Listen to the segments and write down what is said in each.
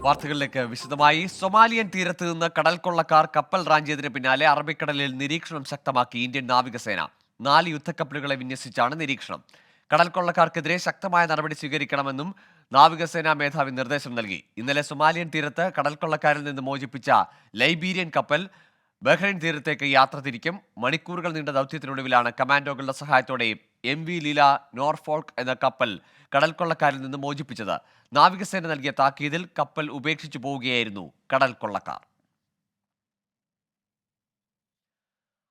വാർത്തകളിലേക്ക് വിശദമായി. സൊമാലിയൻ തീരത്ത് നിന്ന് കടൽ കൊള്ളക്കാർ കപ്പൽ റാഞ്ചിയതിന് പിന്നാലെ അറബിക്കടലിൽ നിരീക്ഷണം ശക്തമാക്കി ഇന്ത്യൻ നാവികസേന. നാല് യുദ്ധക്കപ്പലുകളെ വിന്യസിച്ചാണ് നിരീക്ഷണം. കടൽ കൊള്ളക്കാർക്കെതിരെ ശക്തമായ നടപടി സ്വീകരിക്കണമെന്നും നാവികസേനാ മേധാവി നിർദ്ദേശം നൽകി. ഇന്നലെ സൊമാലിയൻ തീരത്ത് കടൽ കൊള്ളക്കാരിൽ നിന്ന് മോചിപ്പിച്ച ലൈബീരിയൻ കപ്പൽ ബഹ്റൈൻ തീരത്തേക്ക് യാത്ര തിരിക്കും. മണിക്കൂറുകൾ നീണ്ട ദൗത്യത്തിനൊടുവിലാണ് കമാൻഡോകളുടെ സഹായത്തോടെ എം വി ലീല നോർഫോൾക്ക് എന്ന കപ്പൽ കടൽ കൊള്ളക്കാരിൽ നിന്ന് മോചിപ്പിച്ചത്. നാവികസേന നൽകിയ താക്കീതിൽ കപ്പൽ ഉപേക്ഷിച്ചു പോവുകയായിരുന്നു കടൽ കൊള്ളക്കാർ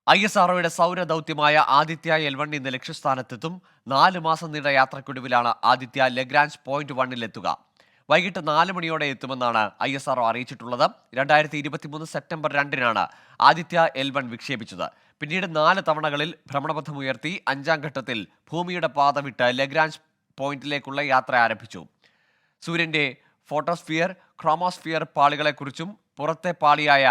ഐ എസ് ആർഒയുടെ സൗര ദൗത്യമായ ആദിത്യ എൽ വൺ ഇന്ന് ലക്ഷ്യസ്ഥാനത്തെത്തും. നാല് മാസം നീണ്ട യാത്രക്കൊടുവിലാണ് ആദിത്യ ലഗ്രാഞ്ച് പോയിന്റ് വണ്ണിലെത്തുക വൈകിട്ട് നാല് മണിയോടെ എത്തുമെന്നാണ് ഐ എസ് ആർഒ അറിയിച്ചിട്ടുള്ളത്. രണ്ടായിരത്തി ഇരുപത്തിമൂന്ന് സെപ്റ്റംബർ രണ്ടിനാണ് ആദിത്യ എൽ വൺ വിക്ഷേപിച്ചത്. പിന്നീട് നാല് തവണകളിൽ ഭ്രമണപഥം ഉയർത്തി അഞ്ചാം ഘട്ടത്തിൽ ഭൂമിയുടെ പാത വിട്ട് ലഗ്രാഞ്ച് പോയിന്റിലേക്കുള്ള യാത്ര ആരംഭിച്ചു. സൂര്യന്റെ ഫോട്ടോസ്ഫിയർ ക്രോമോസ്ഫിയർ പാളികളെക്കുറിച്ചും പുറത്തെ പാളിയായ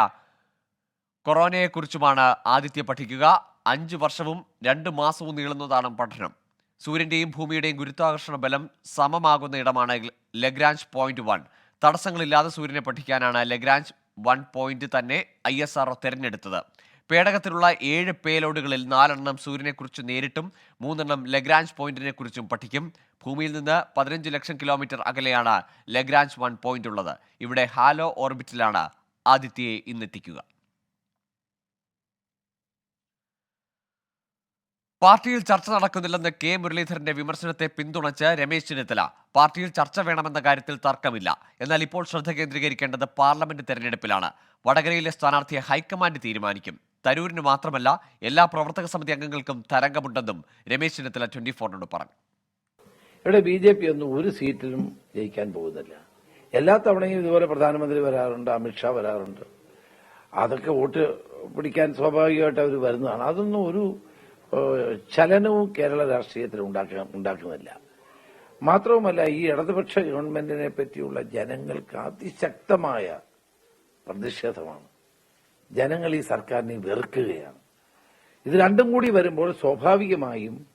കൊറോനയെക്കുറിച്ചുമാണ് ആദിത്യ പഠിക്കുക. അഞ്ച് വർഷവും രണ്ട് മാസവും നീളുന്നതാണ് പഠനം. സൂര്യന്റെയും ഭൂമിയുടെയും ഗുരുത്വാകർഷണ ബലം സമമാകുന്ന ഇടമാണ് ലഗ്രാഞ്ച് പോയിന്റ് വൺ തടസ്സങ്ങളില്ലാതെ സൂര്യനെ പഠിക്കാനാണ് ലഗ്രാഞ്ച് വൺ പോയിന്റ് തന്നെ ഐ എസ് ആർ തിരഞ്ഞെടുത്തത്. പേടകത്തിലുള്ള ഏഴ് പേലോഡുകളിൽ നാലെണ്ണം സൂര്യനെക്കുറിച്ച് നേരിട്ടും മൂന്നെണ്ണം ലഗ്രാഞ്ച് പോയിന്റിനെ കുറിച്ചും പഠിക്കും. ഭൂമിയിൽ നിന്ന് പതിനഞ്ച് ലക്ഷം കിലോമീറ്റർ അകലെയാണ് ലഗ്രാഞ്ച് വൺ പോയിന്റ് ഉള്ളത്. ഇവിടെ ഹാലോ ഓർബിറ്റിലാണ് ആദിത്യയെ ഇന്നെത്തിക്കുക. പാർട്ടിയിൽ ചർച്ച നടക്കുന്നില്ലെന്ന് കെ മുരളീധരന്റെ വിമർശനത്തെ പിന്തുണച്ച് രമേശ് ചെന്നിത്തല. പാർട്ടിയിൽ ചർച്ച വേണമെന്ന കാര്യത്തിൽ തർക്കമില്ല. എന്നാൽ ഇപ്പോൾ ശ്രദ്ധ കേന്ദ്രീകരിക്കേണ്ടത് പാർലമെന്റ് തെരഞ്ഞെടുപ്പിലാണ്. വടകരയിലെ സ്ഥാനാർത്ഥിയെ ഹൈക്കമാൻഡ് തീരുമാനിക്കും. തരൂരിന് മാത്രമല്ല എല്ലാ പ്രവർത്തക സമിതി അംഗങ്ങൾക്കും തരംഗമുണ്ടെന്നും രമേശ് ചെന്നിത്തല ട്വന്റി ഫോറിനോട് പറഞ്ഞു. ഇവിടെ ബി ജെ പി ഒന്നും ഒരു സീറ്റിലും ജയിക്കാൻ പോകുന്നില്ല. എല്ലാ തവണയും ഇതുപോലെ പ്രധാനമന്ത്രി വരാറുണ്ട് അമിത്ഷാ വരാറുണ്ട്. അതൊക്കെ വോട്ട് പിടിക്കാൻ സ്വാഭാവികമായിട്ട് അവർ വരുന്നതാണ്. അതൊന്നും ഒരു ചലനവും കേരള രാഷ്ട്രീയത്തിൽ ഉണ്ടാക്കുന്നില്ല. മാത്രവുമല്ല ഈ ഇടതുപക്ഷ ഗവൺമെന്റിനെ പറ്റിയുള്ള ജനങ്ങൾക്ക് അതിശക്തമായ പ്രതിഷേധമാണ്. ജനങ്ങൾ ഈ സർക്കാരിനെ വെറുക്കുകയാണ്. ഇത് രണ്ടും കൂടി വരുമ്പോൾ സ്വാഭാവികമായും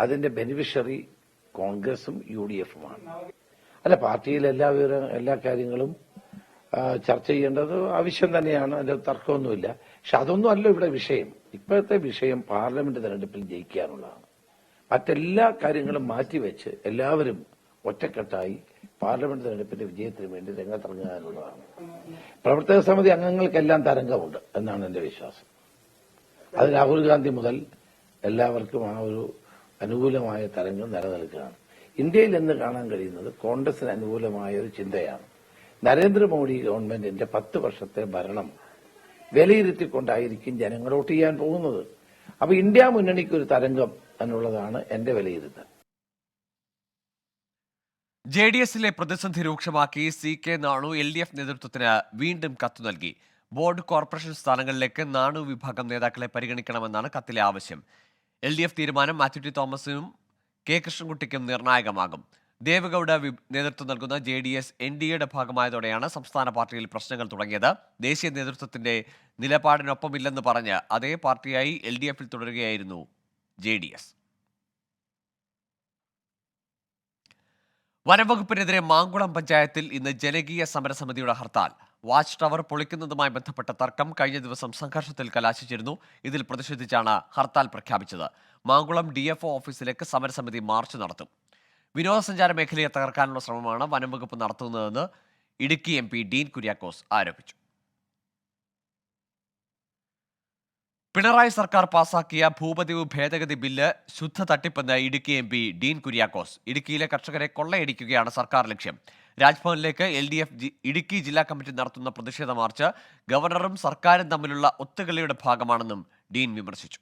അതിന്റെ ബെനിഫിഷ്യറി കോൺഗ്രസും യു ഡി എഫുമാണ്. അല്ല പാർട്ടിയിൽ എല്ലാ വിവരം എല്ലാ കാര്യങ്ങളും ചർച്ച ചെയ്യേണ്ടത് ആവശ്യം തന്നെയാണ്. അതിൽ തർക്കമൊന്നുമില്ല. പക്ഷെ അതൊന്നും അല്ല ഇവിടെ വിഷയം. ഇപ്പോഴത്തെ വിഷയം പാർലമെന്റ് തെരഞ്ഞെടുപ്പിൽ ജയിക്കാനുള്ളതാണ്. മറ്റെല്ലാ കാര്യങ്ങളും മാറ്റിവെച്ച് എല്ലാവരും ഒറ്റക്കെട്ടായി പാർലമെന്റ് തെരഞ്ഞെടുപ്പിന്റെ വിജയത്തിന് വേണ്ടി രംഗത്തിറങ്ങാനുള്ളതാണ്. പ്രവർത്തക സമിതി അംഗങ്ങൾക്കെല്ലാം തരംഗമുണ്ട് എന്നാണ് എന്റെ വിശ്വാസം. അത് രാഹുൽ ഗാന്ധി മുതൽ എല്ലാവർക്കും ആ ഒരു അനുകൂലമായ തരംഗം നിലനിൽക്കുകയാണ്. ഇന്ത്യയിൽ ഇന്ന് കാണാൻ കഴിയുന്നത് കോൺഗ്രസിന് അനുകൂലമായ ഒരു ചിന്തയാണ്. നരേന്ദ്രമോദി ഗവൺമെന്റിന്റെ പത്ത് വർഷത്തെ ഭരണം വിലയിരുത്തിക്കൊണ്ടായിരിക്കും ജനങ്ങൾ വോട്ട് ചെയ്യാൻ പോകുന്നത്. അപ്പൊ ഇന്ത്യ മുന്നണിക്ക് ഒരു തരംഗം എന്നുള്ളതാണ് എന്റെ വിലയിരുത്തൽ. ജെ ഡി എസിലെ പ്രതിസന്ധി രൂക്ഷമാക്കി C K Nanu L D F നേതൃത്വത്തിന് വീണ്ടും കത്ത് നൽകി. ബോർഡ് കോർപ്പറേഷൻ സ്ഥാനങ്ങളിലേക്ക് നാണു വിഭാഗം നേതാക്കളെ പരിഗണിക്കണമെന്നാണ് കത്തിലെ ആവശ്യം. എൽ ഡി എഫ് തീരുമാനം മാത്യു ടി തോമസിനും കെ കൃഷ്ണൻകുട്ടിക്കും നിർണായകമാകും. ദേവഗൌഡ നേതൃത്വം നൽകുന്ന J D S N D എയുടെ ഭാഗമായതോടെയാണ് സംസ്ഥാന പാർട്ടിയിൽ പ്രശ്നങ്ങൾ തുടങ്ങിയത്. ദേശീയ നേതൃത്വത്തിന്റെ നിലപാടിനൊപ്പമില്ലെന്ന് പറഞ്ഞ് അതേ പാർട്ടിയായി എൽ ഡി എഫിൽ തുടരുകയായിരുന്നു ജെ ഡി എസ്. വനംവകുപ്പിനെതിരെ മാങ്കുളം പഞ്ചായത്തിൽ ഇന്ന് ജനകീയ സമരസമിതിയുടെ ഹർത്താൽ. വാച്ച് ടവർ പൊളിക്കുന്നതുമായി ബന്ധപ്പെട്ട തർക്കം കഴിഞ്ഞ ദിവസം സംഘർഷത്തിൽ കലാശിച്ചിരുന്നു. ഇതിൽ പ്രതിഷേധിച്ചാണ് ഹർത്താൽ പ്രഖ്യാപിച്ചത്. മാങ്കുളം ഡി ഓഫീസിലേക്ക് സമരസമിതി മാർച്ച് നടത്തും. വിനോദസഞ്ചാര മേഖലയെ തകർക്കാനുള്ള ശ്രമമാണ് വനംവകുപ്പ് നടത്തുന്നതെന്ന് ഇടുക്കി എം പി ഡീൻ കുര്യാക്കോസ് ആരോപിച്ചു. പിണറായി സർക്കാർ പാസാക്കിയ ഭൂപതിവ് ഭേദഗതി ബില്ല് ശുദ്ധ തട്ടിപ്പെന്ന് ഇടുക്കി എം പി ഡീൻ കുര്യാക്കോസ്. ഇടുക്കിയിലെ കർഷകരെ കൊള്ളയടിക്കുകയാണ് സർക്കാർ ലക്ഷ്യം. രാജ്ഭവനിലേക്ക് എൽ ഡി എഫ് ഇടുക്കി ജില്ലാ കമ്മിറ്റി നടത്തുന്ന പ്രതിഷേധ മാർച്ച് ഗവർണറും സർക്കാരും തമ്മിലുള്ള ഒത്തുകളിയുടെ ഭാഗമാണെന്നും ഡീൻ വിമർശിച്ചു.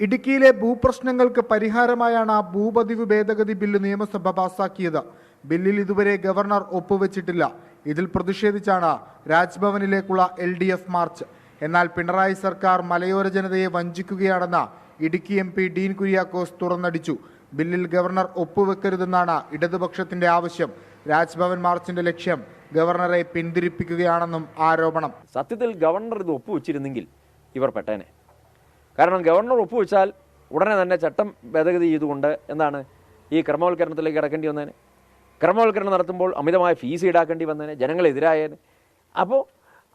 ഇടുക്കിയിലെ ഭൂപ്രശ്നങ്ങൾക്ക് പരിഹാരമായാണ് ഭൂപതിവ് ഭേദഗതി ബില്ല് നിയമസഭ പാസാക്കിയത്. ബില്ലിൽ ഇതുവരെ ഗവർണർ ഒപ്പുവെച്ചിട്ടില്ല. ഇതിൽ പ്രതിഷേധിച്ചാണ് രാജ്ഭവനിലേക്കുള്ള എൽ ഡി എഫ് മാർച്ച്. എന്നാൽ പിണറായി സർക്കാർ മലയോര ജനതയെ വഞ്ചിക്കുകയാണെന്ന ഇടുക്കി എം പി ഡീൻ കുര്യാക്കോസ് തുറന്നടിച്ചു. ബില്ലിൽ ഗവർണർ ഒപ്പുവെക്കരുതെന്നാണ് ഇടതുപക്ഷത്തിന്റെ ആവശ്യം. രാജ്ഭവൻ മാർച്ചിന്റെ ലക്ഷ്യം ഗവർണറെ പിന്തിരിപ്പിക്കുകയാണെന്നും ആരോപണം. സത്യത്തിൽ ഗവർണർ ഇത് ഒപ്പുവെച്ചിരുന്നെങ്കിൽ ഇവർ പെട്ടേനെ. കാരണം ഗവർണർ ഒപ്പുവെച്ചാൽ ഉടനെ തന്നെ ചട്ടം ഭേദഗതി ചെയ്തുകൊണ്ട് എന്താണ് ഈ ക്രമവൽക്കരണത്തിലേക്ക് കിടക്കേണ്ടി വന്നതിന് ക്രമവൽക്കരണം നടത്തുമ്പോൾ അമിതമായ ഫീസ് ഈടാക്കേണ്ടി വന്നതിന് ജനങ്ങളെതിരായതിന് അപ്പോൾ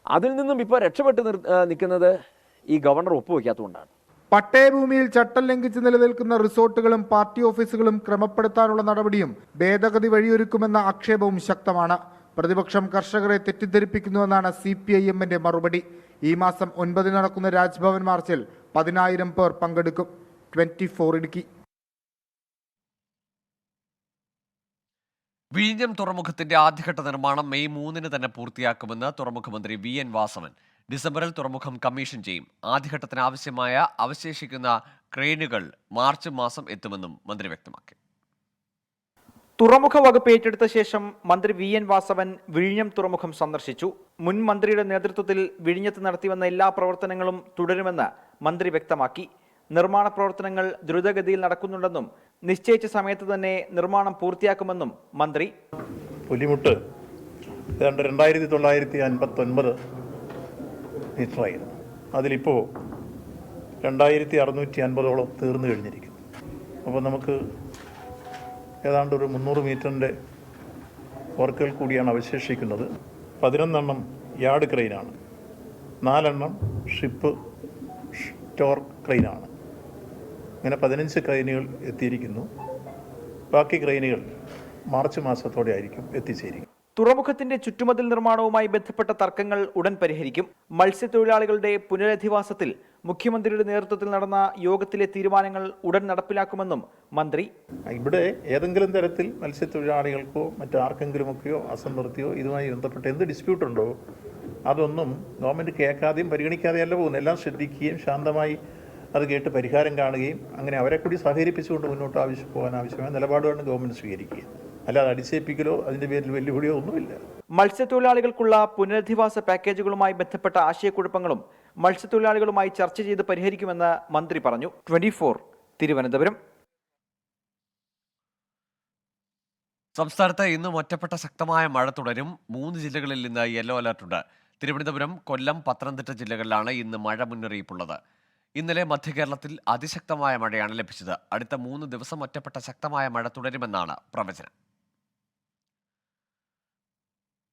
അതിൽ നിന്നും ഇപ്പോൾ രക്ഷപ്പെട്ട് നിൽക്കുന്നത് ഈ ഗവർണർ ഒപ്പുവെക്കാത്തതുകൊണ്ടാണ്. പട്ടയഭൂമിയിൽ ചട്ടം ലംഘിച്ച് നിലനിൽക്കുന്ന റിസോർട്ടുകളും പാർട്ടി ഓഫീസുകളും ക്രമപ്പെടുത്താനുള്ള നടപടിയും ഭേദഗതി വഴിയൊരുക്കുമെന്ന ആക്ഷേപവും ശക്തമാണ്. പ്രതിപക്ഷം കർഷകരെ തെറ്റിദ്ധരിപ്പിക്കുന്നുവെന്നാണ് സി പി ഐ എമ്മിന്റെ മറുപടി. ഈ മാസം ഒൻപതിന് നടക്കുന്ന രാജ്ഭവൻ മാർച്ചിൽ പതിനായിരം പേർ പങ്കെടുക്കും. Twenty four Idukki. വിഴിഞ്ഞം തുറമുഖത്തിന്റെ ആദ്യഘട്ട നിർമ്മാണം മെയ് മൂന്നിന് തന്നെ പൂർത്തിയാക്കുമെന്ന് തുറമുഖമന്ത്രി വി എൻ വാസവൻ. ഡിസംബറിൽ തുറമുഖം കമ്മീഷൻ ചെയ്യും. ആദ്യഘട്ടത്തിന് ആവശ്യമായ അവശേഷിക്കുന്ന ക്രെയിനുകൾ മാർച്ച് മാസം എത്തുമെന്നും മന്ത്രി വ്യക്തമാക്കി. തുറമുഖ വകുപ്പ് ഏറ്റെടുത്ത ശേഷം മന്ത്രി വി എൻ വാസവൻ വിഴിഞ്ഞം തുറമുഖം സന്ദർശിച്ചു. മുൻ മന്ത്രിയുടെ നേതൃത്വത്തിൽ വിഴിഞ്ഞത്ത് നടത്തിവന്ന എല്ലാ പ്രവർത്തനങ്ങളും തുടരുമെന്ന് മന്ത്രി വ്യക്തമാക്കി. നിർമ്മാണ പ്രവർത്തനങ്ങൾ ദ്രുതഗതിയിൽ നടക്കുന്നുണ്ടെന്നും നിശ്ചയിച്ച സമയത്ത് തന്നെ നിർമ്മാണം പൂർത്തിയാക്കുമെന്നും മന്ത്രി. പുലിമുട്ട് രണ്ടായിരത്തി തൊള്ളായിരത്തി അൻപത്തൊൻപത് മീറ്ററായിരുന്നു. അതിലിപ്പോൾ രണ്ടായിരത്തി അറുന്നൂറ്റി അൻപതോളം തീർന്നു കഴിഞ്ഞിരിക്കുന്നു. അപ്പോൾ നമുക്ക് ഏതാണ്ട് ഒരു മുന്നൂറ് മീറ്ററിന്റെ വർക്കുകൾ കൂടിയാണ് അവശേഷിക്കുന്നത്. പതിനൊന്നെണ്ണം യാർഡ് ക്രെയിനാണ്. നാലെണ്ണം ഷിപ്പ് സ്റ്റോർ ക്രെയിനാണ്. അങ്ങനെ പതിനഞ്ച് ക്രെയിനുകൾ എത്തിയിരിക്കുന്നു. ബാക്കി ക്രെയിനുകൾ മാർച്ച് മാസത്തോടെ ആയിരിക്കും എത്തിച്ചേരുക. തുറമുഖത്തിന്റെ ചുറ്റുമതിൽ നിർമ്മാണവുമായി ബന്ധപ്പെട്ട തർക്കങ്ങൾ ഉടൻ പരിഹരിക്കും. മത്സ്യത്തൊഴിലാളികളുടെ പുനരധിവാസത്തിൽ മുഖ്യമന്ത്രിയുടെ നേതൃത്വത്തിൽ നടന്ന യോഗത്തിലെ തീരുമാനങ്ങൾ ഉടൻ നടപ്പിലാക്കുമെന്നും മന്ത്രി. ഇവിടെ ഏതെങ്കിലും തരത്തിൽ മത്സ്യത്തൊഴിലാളികൾക്കോ മറ്റാർക്കെങ്കിലുമൊക്കെയോ അസംതൃപ്തിയോ ഇതുമായി ബന്ധപ്പെട്ട് എന്ത് ഡിസ്പ്യൂട്ട് ഉണ്ടോ അതൊന്നും ഗവൺമെന്റ് കേൾക്കാതെയും പരിഗണിക്കാതെയല്ല പോകുന്നത്. എല്ലാം ശ്രദ്ധിക്കുകയും ശാന്തമായി അത് കേട്ട് പരിഹാരം കാണുകയും അങ്ങനെ അവരെ കൂടി സഹകരിപ്പിച്ചുകൊണ്ട് മുന്നോട്ട് ആവശ്യം പോകാൻ ആവശ്യമായ നിലപാടുകളാണ് ഗവൺമെന്റ് സ്വീകരിക്കുക. അല്ലാതെ അടിച്ചേൽപ്പിക്കലോ അതിന്റെ പേരിൽ വെല്ലുവിളിയോ ഒന്നുമില്ല. മത്സ്യത്തൊഴിലാളികൾക്കുള്ള പുനരധിവാസ പാക്കേജുകളുമായി ബന്ധപ്പെട്ട ആശയക്കുഴപ്പങ്ങളും മത്സ്യത്തൊഴിലാളികളുമായി ചർച്ച ചെയ്ത് പരിഹരിക്കുമെന്ന് മന്ത്രി പറഞ്ഞു. ട്വന്റി തിരുവനന്തപുരം. സംസ്ഥാനത്ത് ഇന്നും ഒറ്റപ്പെട്ട ശക്തമായ മഴ തുടരും. മൂന്ന് ജില്ലകളിൽ നിന്ന് യെല്ലോ അലർട്ടുണ്ട് തിരുവനന്തപുരം കൊല്ലം പത്തനംതിട്ട ജില്ലകളിലാണ് ഇന്ന് മഴ മുന്നറിയിപ്പുള്ളത്. ഇന്നലെ മധ്യകേരളത്തിൽ അതിശക്തമായ മഴയാണ് ലഭിച്ചത്. അടുത്ത മൂന്ന് ദിവസം ഒറ്റപ്പെട്ട ശക്തമായ മഴ തുടരുമെന്നാണ് പ്രവചനം.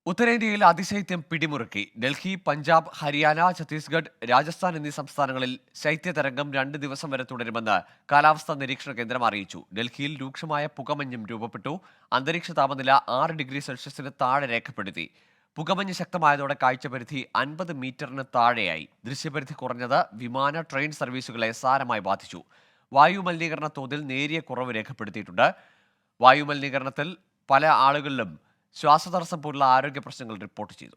ഉത്തരേന്ത്യയിൽ അതിശൈത്യം പിടിമുറുക്കി. ഡൽഹി പഞ്ചാബ് ഹരിയാന ഛത്തീസ്ഗഡ് രാജസ്ഥാൻ എന്നീ സംസ്ഥാനങ്ങളിൽ ശൈത്യതരംഗം രണ്ട് ദിവസം വരെ തുടരുമെന്ന് കാലാവസ്ഥാ നിരീക്ഷണ കേന്ദ്രം അറിയിച്ചു. ഡൽഹിയിൽ രൂക്ഷമായ പുകമഞ്ഞും രൂപപ്പെട്ടു. അന്തരീക്ഷ താപനില ആറ് ഡിഗ്രി സെൽഷ്യസിന് താഴെ രേഖപ്പെടുത്തി. പുകമഞ്ഞ് ശക്തമായതോടെ കാഴ്ചപരിധി അൻപത് മീറ്ററിന് താഴെയായി. ദൃശ്യപരിധി കുറഞ്ഞത് വിമാന ട്രെയിൻ സർവീസുകളെ സാരമായി ബാധിച്ചു. വായു മലിനീകരണ തോതിൽ നേരിയ കുറവ് രേഖപ്പെടുത്തിയിട്ടുണ്ട്. വായു മലിനീകരണത്തിൽ പല ആളുകളിലും ശ്വാസതടസ്സം പോലുള്ള ആരോഗ്യ പ്രശ്നങ്ങൾ റിപ്പോർട്ട് ചെയ്തു.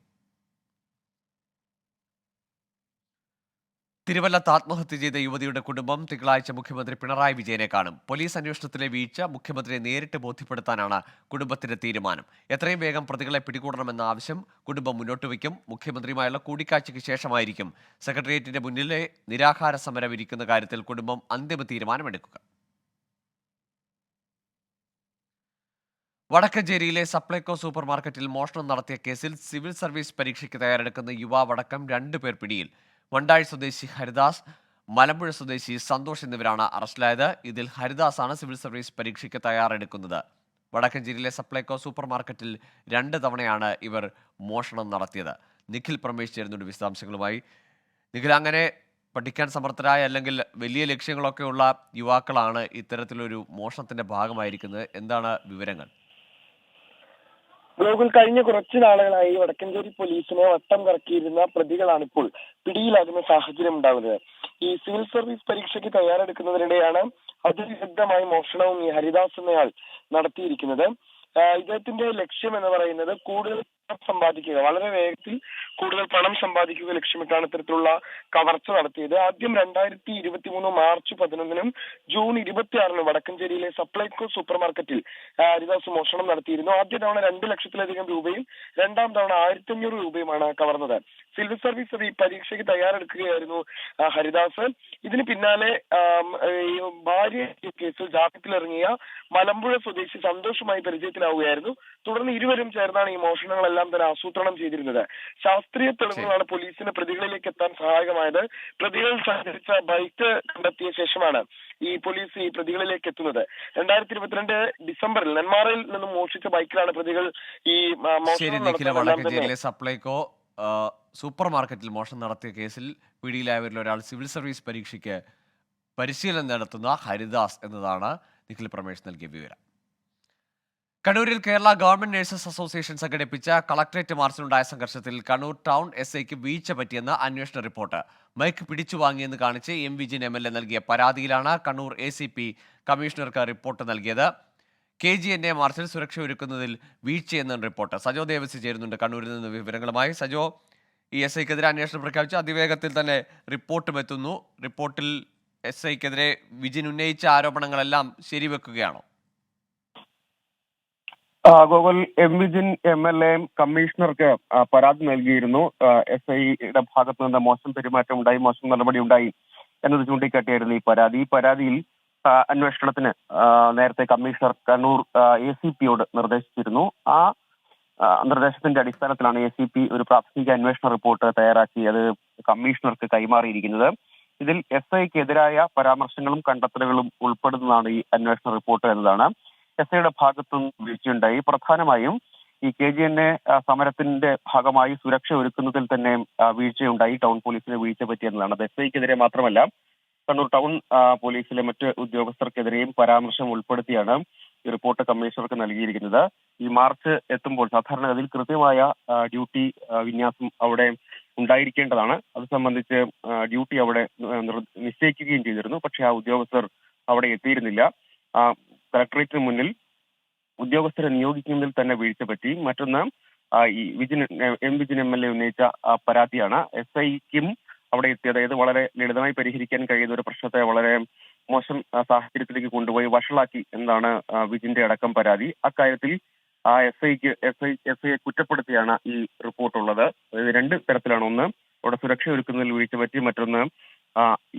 തിരുവല്ലത്ത് ആത്മഹത്യ ചെയ്ത യുവതിയുടെ കുടുംബം തിങ്കളാഴ്ച മുഖ്യമന്ത്രി പിണറായി വിജയനെ കാണും. പോലീസ് അന്വേഷണത്തിലെ വീഴ്ച മുഖ്യമന്ത്രിയെ നേരിട്ട് ബോധ്യപ്പെടുത്താനാണ് കുടുംബത്തിന്റെ തീരുമാനം. എത്രയും വേഗം പ്രതികളെ പിടികൂടണമെന്ന ആവശ്യം കുടുംബം മുന്നോട്ട് വയ്ക്കും. മുഖ്യമന്ത്രിയുമായുള്ള കൂടിക്കാഴ്ചയ്ക്ക് ശേഷമായിരിക്കും. സെക്രട്ടേറിയറ്റിന്റെ മുന്നിലെ നിരാഹാര സമരം ഇരിക്കുന്ന കാര്യത്തിൽ കുടുംബം അന്തിമ തീരുമാനമെടുക്കുക. വടക്കഞ്ചേരിയിലെ സപ്ലൈകോ സൂപ്പർ മാർക്കറ്റിൽ മോഷണം നടത്തിയ കേസിൽ സിവിൽ സർവീസ് പരീക്ഷയ്ക്ക് തയ്യാറെടുക്കുന്ന യുവാവടക്കം രണ്ടുപേർ പിടിയിൽ. വണ്ടാഴ് സ്വദേശി ഹരിദാസ് മലമ്പുഴ സ്വദേശി സന്തോഷ് എന്നിവരാണ് അറസ്റ്റിലായത്. ഇതിൽ ഹരിദാസാണ് സിവിൽ സർവീസ് പരീക്ഷയ്ക്ക് തയ്യാറെടുക്കുന്നത്. വടക്കഞ്ചേരിയിലെ സപ്ലൈകോ സൂപ്പർ മാർക്കറ്റിൽ രണ്ട് തവണയാണ് ഇവർ മോഷണം നടത്തിയത്. നിഖിൽ പ്രമേശ് ചേരുന്നുണ്ട് വിശദാംശങ്ങളുമായി. നിഖിൽ അങ്ങനെ പഠിക്കാൻ സമർത്ഥരായ അല്ലെങ്കിൽ വലിയ ലക്ഷ്യങ്ങളൊക്കെയുള്ള യുവാക്കളാണ് ഇത്തരത്തിലൊരു മോഷണത്തിന്റെ ഭാഗമായിരിക്കുന്നത്. എന്താണ് വിവരങ്ങൾ? ഗ്ലോബൽ കഴിഞ്ഞ കുറച്ചു നാളുകളായി വടക്കഞ്ചേരി പോലീസിനെ വട്ടം കറക്കിയിരുന്ന പ്രതികളാണ് ഇപ്പോൾ പിടിയിലാകുന്ന സാഹചര്യം ഉണ്ടാകുന്നത് ഈ സിവിൽ സർവീസ് പരീക്ഷയ്ക്ക് തയ്യാറെടുക്കുന്നതിനിടെയാണ് അതിവിദഗ്ധമായി മോഷണവും ഈ ഹരിദാസ് എന്നയാൾ നടത്തിയിരിക്കുന്നത്. ഇദ്ദേഹത്തിന്റെ ലക്ഷ്യം എന്ന് പറയുന്നത് കൂടുതൽ സമ്പാദിക്കുക. വളരെ വേഗത്തിൽ കൂടുതൽ പണം സമ്പാദിക്കുക ലക്ഷ്യമിട്ടാണ് ഇത്തരത്തിലുള്ള കവർച്ച നടത്തിയത്. ആദ്യം രണ്ടായിരത്തി ഇരുപത്തി മൂന്ന് മാർച്ച് പതിനൊന്നിനും ജൂൺ ഇരുപത്തിയാറിനും വടക്കഞ്ചേരിയിലെ സപ്ലൈകോ സൂപ്പർ മാർക്കറ്റിൽ ഹരിദാസ് മോഷണം നടത്തിയിരുന്നു. ആദ്യ തവണ രണ്ട് ലക്ഷത്തിലധികം രൂപയും രണ്ടാം തവണ ആയിരത്തി അഞ്ഞൂറ് രൂപയുമാണ് കവർന്നത്. സിവിൽ സർവീസ് പരീക്ഷയ്ക്ക് തയ്യാറെടുക്കുകയായിരുന്നു ഹരിദാസ്. ഇതിന് പിന്നാലെ ഭാര്യ കേസിൽ ജാമ്യത്തിലിറങ്ങിയ മലമ്പുഴ സ്വദേശി സന്തോഷമായി പരിചയത്തിലാവുകയായിരുന്നു. തുടർന്ന് ഇരുവരും ചേർന്നാണ് ഈ മോഷണങ്ങളെല്ലാം തന്നെ ആസൂത്രണം ചെയ്തിരുന്നത്. ശാസ്ത്രീയ തെളിവുകളാണ് പോലീസിന് പ്രതികളിലേക്ക് എത്താൻ സഹായകമായത്. പ്രതികൾ സഞ്ചരിച്ച ബൈക്ക് കണ്ടെത്തിയ ശേഷമാണ് ഈ പോലീസ് ഈ പ്രതികളിലേക്ക് എത്തുന്നത്. രണ്ടായിരത്തി ഇരുപത്തിരണ്ട് ഡിസംബറിൽ നെന്മാറയിൽ നിന്നും മോഷിച്ച ബൈക്കിലാണ് പ്രതികൾ ഈ മോഷണം സപ്ലൈകോ സൂപ്പർ മാർക്കറ്റിൽ മോഷണം നടത്തിയ കേസിൽ പിടിയിലായവരിൽ ഒരാൾ സിവിൽ സർവീസ് പരീക്ഷയ്ക്ക് പരിശീലനം നടത്തുന്ന ഹരിദാസ് എന്നതാണ് നിഖിൽ പ്രമേഷ് നൽകിയ വിവരം. കണ്ണൂരിൽ കേരള ഗവൺമെന്റ് നഴ്സസ് അസോസിയേഷൻ സംഘടിപ്പിച്ച കളക്ടറേറ്റ് മാർച്ചിലുണ്ടായ സംഘർഷത്തിൽ കണ്ണൂർ ടൗൺ എസ് ഐക്ക് വീഴ്ച പറ്റിയെന്ന് അന്വേഷണ റിപ്പോർട്ട്. മൈക്ക് പിടിച്ചു വാങ്ങിയെന്ന് കാണിച്ച് M Vijin M L A നൽകിയ പരാതിയിലാണ് കണ്ണൂർ എ സി പി കമ്മീഷണർക്ക് റിപ്പോർട്ട് നൽകിയത്. കെ ജി എൻ എ മാർച്ചിൽ സുരക്ഷ ഒരുക്കുന്നതിൽ വീഴ്ചയെന്നാണ് റിപ്പോർട്ട്. സജോ ദേവസി ചേരുന്നുണ്ട് കണ്ണൂരിൽ നിന്ന് വിവരങ്ങളുമായി. സജോ ഈ എസ് ഐക്കെതിരെ അന്വേഷണം പ്രഖ്യാപിച്ച് അതിവേഗത്തിൽ തന്നെ റിപ്പോർട്ടും എത്തുന്നു. റിപ്പോർട്ടിൽ എസ് ഐക്കെതിരെ വിജിൻ ഉന്നയിച്ച ആരോപണങ്ങളെല്ലാം ശരിവെക്കുകയാണോ? ആ, Gokul M Vijin M L A കമ്മീഷണർക്ക് പരാതി നൽകിയിരുന്നു. എസ് ഐയുടെ ഭാഗത്തു നിന്ന് മോശം പെരുമാറ്റം ഉണ്ടായി മോശം നടപടി ഉണ്ടായി എന്നത് ചൂണ്ടിക്കാട്ടിയായിരുന്നു ഈ പരാതി. ഈ പരാതിയിൽ അന്വേഷണത്തിന് നേരത്തെ കമ്മീഷണർ കണ്ണൂർ എ സി പിയോട് നിർദ്ദേശിച്ചിരുന്നു. ആ ആ, നിർദ്ദേശത്തിന്റെ അടിസ്ഥാനത്തിലാണ് എ സി പി ഒരു പ്രാഥമിക അന്വേഷണ റിപ്പോർട്ട് തയ്യാറാക്കി അത് കമ്മീഷണർക്ക് കൈമാറിയിരിക്കുന്നത്. ഇതിൽ എസ് ഐക്കെതിരായ പരാമർശങ്ങളും കണ്ടെത്തലുകളും ഉൾപ്പെടുന്നതാണ് ഈ അന്വേഷണ റിപ്പോർട്ട് എന്നതാണ്. എസ് ഐയുടെ ഭാഗത്തുനിന്ന് വീഴ്ചയുണ്ടായി. പ്രധാനമായും ഈ കെ ജി എൻ എ സമരത്തിന്റെ ഭാഗമായി സുരക്ഷ ഒരുക്കുന്നതിൽ തന്നെ വീഴ്ചയുണ്ടായി. ടൗൺ പോലീസിന് വീഴ്ച പറ്റിയെന്നതാണ് അത് എസ് ഐക്കെതിരെ മാത്രമല്ല കണ്ണൂർ ടൗൺ പോലീസിലെ മറ്റ് ഉദ്യോഗസ്ഥർക്കെതിരെയും പരാമർശം ഉൾപ്പെടുത്തിയാണ് ഈ റിപ്പോർട്ട് കമ്മീഷണർക്ക് നൽകിയിരിക്കുന്നത്. ഈ മാർച്ച് എത്തുമ്പോൾ സാധാരണഗതിയിൽ കൃത്യമായ ഡ്യൂട്ടി വിന്യാസം അവിടെ ഉണ്ടായിരിക്കേണ്ടതാണ്. അത് സംബന്ധിച്ച് ഡ്യൂട്ടി അവിടെ നിശ്ചയിക്കുകയും ചെയ്തിരുന്നു. പക്ഷേ ആ ഉദ്യോഗസ്ഥർ അവിടെ എത്തിയിരുന്നില്ല. കളക്ടറേറ്റിന് മുന്നിൽ ഉദ്യോഗസ്ഥരെ നിയോഗിക്കുന്നതിൽ തന്നെ വീഴ്ച പറ്റി. മറ്റൊന്ന് ഈ Vijin M Vijin M L A ഉന്നയിച്ച പരാതിയാണ്. എസ് ഐക്കും അവിടെ എത്തി അതായത് വളരെ ലളിതമായി പരിഹരിക്കാൻ കഴിയുന്ന ഒരു പ്രശ്നത്തെ വളരെ മോശം സാഹചര്യത്തിലേക്ക് കൊണ്ടുപോയി വഷളാക്കി എന്നാണ് വിജിന്റെ അടക്കം പരാതി. അക്കാര്യത്തിൽ ആ എസ് ഐക്ക് എസ് ഐ എസ് ഐയെ കുറ്റപ്പെടുത്തിയാണ് ഈ റിപ്പോർട്ട് ഉള്ളത് അതായത് രണ്ട് തരത്തിലാണ്. ഒന്ന് അവിടെ സുരക്ഷ ഒരുക്കുന്നതിൽ വീഴ്ച പറ്റി. മറ്റൊന്ന്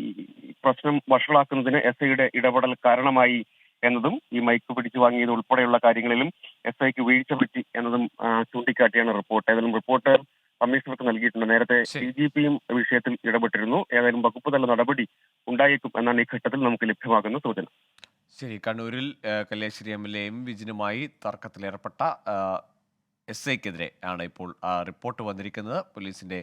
ഈ പ്രശ്നം വഷളാക്കുന്നതിന് എസ് ഐയുടെ ഇടപെടൽ കാരണമായി എന്നതും ഈ മൈക്ക് പിടിച്ചു വാങ്ങിയത് ഉൾപ്പെടെയുള്ള കാര്യങ്ങളിലും എസ് ഐക്ക് വീഴ്ച പറ്റി എന്നതും ചൂണ്ടിക്കാട്ടിയാണ് റിപ്പോർട്ട് ഏതായാലും റിപ്പോർട്ട് കമ്മീഷണർക്ക് നൽകിയിട്ടുണ്ട്. നേരത്തെ. ഡി ജി പിയും വിഷയത്തിൽ ഇടപെട്ടിരുന്നു. ഏതായാലും വകുപ്പ് തല നടപടി ഉണ്ടായേക്കും എന്നാണ് ഈ ഘട്ടത്തിൽ നമുക്ക് ലഭ്യമാകുന്ന സൂചന. ശരി. കണ്ണൂരിൽ Kalliasseri M L A M വിജിനുമായി തർക്കത്തിലേർപ്പെട്ട എസ് ഐക്കെതിരെ ആണ് ഇപ്പോൾ റിപ്പോർട്ട് വന്നിരിക്കുന്നത്. പോലീസിന്റെ